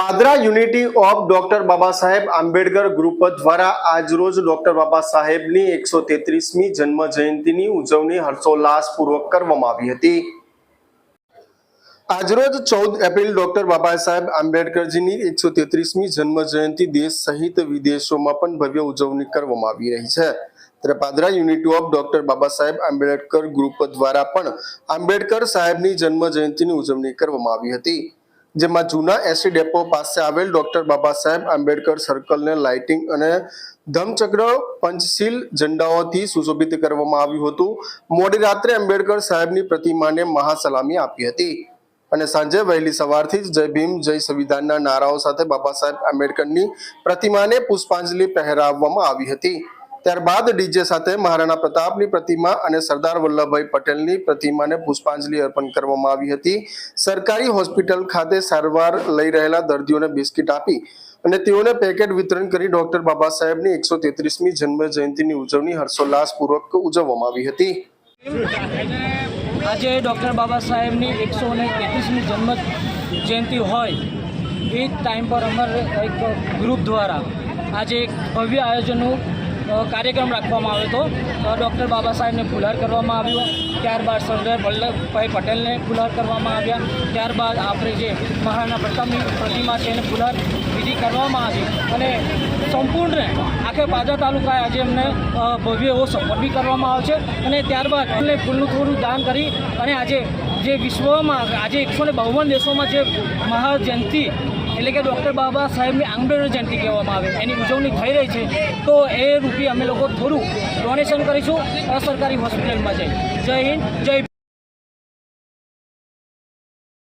Padra unity of doctor Baba Saheb Ambedkar group દ્વારા આજરોજ doctor બાબા સાહેબની એકસો તેત્રીસમી જન્મ જયંતિની ઉજવણી હર્ષોલ્લાસપૂર્વક કરવામાં આવી હતી. આજરોજ ચૌદ એપ્રિલ ડોક્ટર બાબા સાહેબ આંબેડકરજીની એકસો તેત્રીસમી જન્મ જયંતિ દેશ સહિત વિદેશોમાં પણ ભવ્ય ઉજવણી કરવામાં આવી રહી છે. ત્યારે Padra unity of doctor Baba Saheb Ambedkar group દ્વારા પણ આંબેડકર સાહેબની જન્મ જયંતિની ઉજવણી કરવામાં આવી હતી. જેમાં જૂના એસી ડેપો પાસે આવેલ ડોક્ટર બાબા સાહેબ આંબેડકર સર્કલને લાઇટિંગ અને ધમચક્ર પંચશીલ ઝંડાઓથી સુશોભિત કરવામાં આવ્યું હતું. મોડી રાત્રે આંબેડકર સાહેબની પ્રતિમાને મહાસલામી આપી હતી. અને સાંજે વહેલી સવારથી જ જય ભીમ, જય સંવિધાનના નારાઓ સાથે બાબા સાહેબ આંબેડકરની પ્રતિમાને પુષ્પાંજલિ પહેરાવવામાં આવી હતી. ત્યારબાદ ડીજે સાથે મહારાણા પ્રતાપની પ્રતિમા અને સરદાર વલ્લભભાઈ પટેલની પ્રતિમાને પુષ્પાંજલિ અર્પણ કરવામાં આવી હતી. સરકારી હોસ્પિટલ ખાતે સારવાર લઈ રહેલા દર્દીઓને બિસ્કિટ આપી અને તેઓને પેકેટ વિતરણ કરી ડોક્ટર બાબા સાહેબની એકસો તેત્રીસમી જન્મ જયંતિની ઉજવણી હર્ષોલ્લાસપૂર્વક ઉજવવામાં આવી હતી. આજે ડૉક્ટર બાબા સાહેબની એકસો ને તેત્રીસમી જન્મ જયંતિ હોય એ ટાઈમ પર અમારે એક ગ્રુપ દ્વારા આજે એક ભવ્ય આયોજનનું કાર્યક્રમ રાખવામાં આવ્યો હતો. ડૉક્ટર બાબા સાહેબને ફુલહાર કરવામાં આવ્યો. ત્યારબાદ સરદાર વલ્લભભાઈ પટેલને ફુલહાર કરવામાં આવ્યા. ત્યારબાદ આપણે જે મહારાણા પ્રતાપની પ્રતિમા છે એને ફુલહાર વિધિ કરવામાં આવી. અને સંપૂર્ણ આખે પાદરા તાલુકાએ આજે એમને ભવ્ય એવો સપોર્ટ કરવામાં આવે છે. અને ત્યારબાદ એમને ફૂલનું થોડું દાન કરી અને આજે જે વિશ્વમાં, આજે એકસો ને બાવન દેશોમાં જે મહાજયંતિ એટલે કે ડૉક્ટર બાબા સાહેબની આંબેડકર જયંતિ કહેવામાં આવે. એની ઉજવણી થઈ રહી છે. તો એ રૂપી અમે લોકો થોડું ડોનેશન કરીશું અસરકારી હોસ્પિટલમાં જઈ. જય હિન્દ, જય